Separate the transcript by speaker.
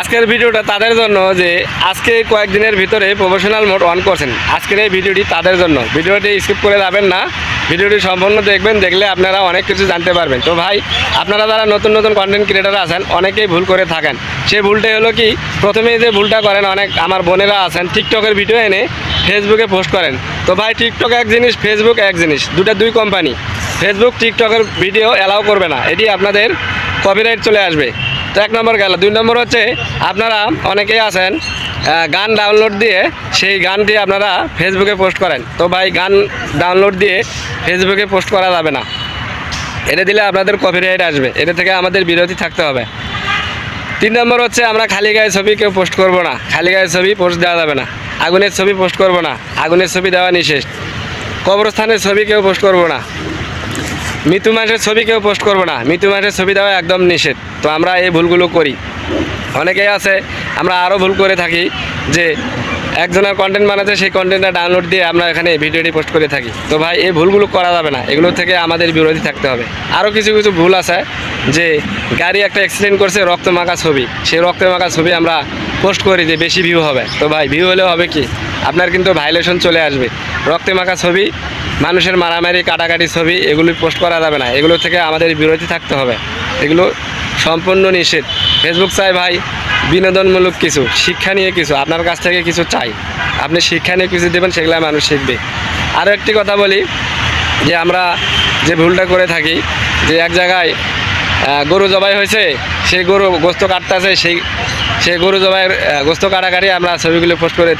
Speaker 1: আজকের ভিডিওটা তাদের জন্য যে আজকে কয়েকদিনের ভিতরে প্রফেশনাল মোড অন করছেন। আজকের এই ভিডিওটি তাদের জন্য। ভিডিওটি স্কিপ করে যাবেন না। ভিডিওটি সম্পূর্ণ দেখবেন, দেখলে আপনারা অনেক কিছু জানতে পারবেন। তো ভাই, আপনারা যারা নতুন নতুন কন্টেন্ট ক্রিয়েটার আছেন, অনেকেই ভুল করে থাকেন। সেই ভুলটাই হলো কি, প্রথমেই যে ভুলটা করেন, অনেক আমার বোনেরা আছেন টিকটকের ভিডিও এনে ফেসবুকে পোস্ট করেন। তো ভাই টিকটক এক জিনিস ফেসবুক এক জিনিস দুটা দুই কোম্পানি ফেসবুক টিকটকের ভিডিও অ্যালাউ করবে না। এটি আপনাদের কপিরাইট চলে আসবে। তো এক নম্বর গেল দুই নম্বর হচ্ছে, আপনারা অনেকেই আছেন গান ডাউনলোড দিয়ে সেই গানটি আপনারা ফেসবুকে পোস্ট করেন। তো ভাই, গান ডাউনলোড দিয়ে ফেসবুকে পোস্ট করা যাবে না। এটা দিলে আপনাদের কপিরাইট আসবে। এটা থেকে আমাদের বিরতি থাকতে হবে। তিন নম্বর হচ্ছে, আমরা খালি গায়ে ছবি কেউ পোস্ট করব না। খালি গায়ে ছবি পোস্ট দেওয়া যাবে না। আগুনের ছবি পোস্ট করব না। আগুনের ছবি দেওয়া নিষেধ। কবরস্থানের ছবি কেউ পোস্ট করব না। মৃত্যু মাসের ছবি কেউ পোস্ট করব না। মৃত্যু মাসের ছবি দেওয়া একদম নিষেধ। তো আমরা এই ভুলগুলো করি। অনেকেই আছে, আমরা আরও ভুল করে থাকি যে একজনের কন্টেন্ট বানাতে, সেই কন্টেন্টটা ডাউনলোড দিয়ে আমরা এখানে ভিডিওটি পোস্ট করে থাকি। তো ভাই, এই ভুলগুলো করা যাবে না। এগুলো থেকে আমাদের বিরোধী থাকতে হবে। আরও কিছু কিছু ভুল আছে যে গাড়ি একটা অ্যাক্সিডেন্ট করছে রক্ত মাখা ছবি। সেই রক্ত মাখা ছবি আমরা পোস্ট করি যে বেশি ভিউ হবে। তো ভাই ভিউ হলে হবে কি? আপনার কিন্তু ভাইলেশন চলে আসবে। রক্তে মাখা ছবি, মানুষের মারামারি, কাটাকাটি ছবি, এগুলো পোস্ট করা যাবে না। এগুলো থেকে আমাদের বিরতি থাকতে হবে। এগুলো সম্পূর্ণ নিষেধ। ফেসবুক চাই ভাই বিনোদনমূলক কিছু, শিক্ষা নিয়ে কিছু, আপনার কাছ থেকে কিছু চাই। আপনি শিক্ষা নিয়ে কিছু দেবেন, সেগুলো মানুষ শিখবে। আরও একটি কথা বলি, যে আমরা যে ভুলটা করে থাকি, যে এক জায়গায় গরু জবাই হয়েছে, সেই গরু গোস্ত কাটতেছে, সেই সেই গরু জবাইয়ের গোস্ত কাটাকাটি আমরা ছবিগুলো পোস্ট করে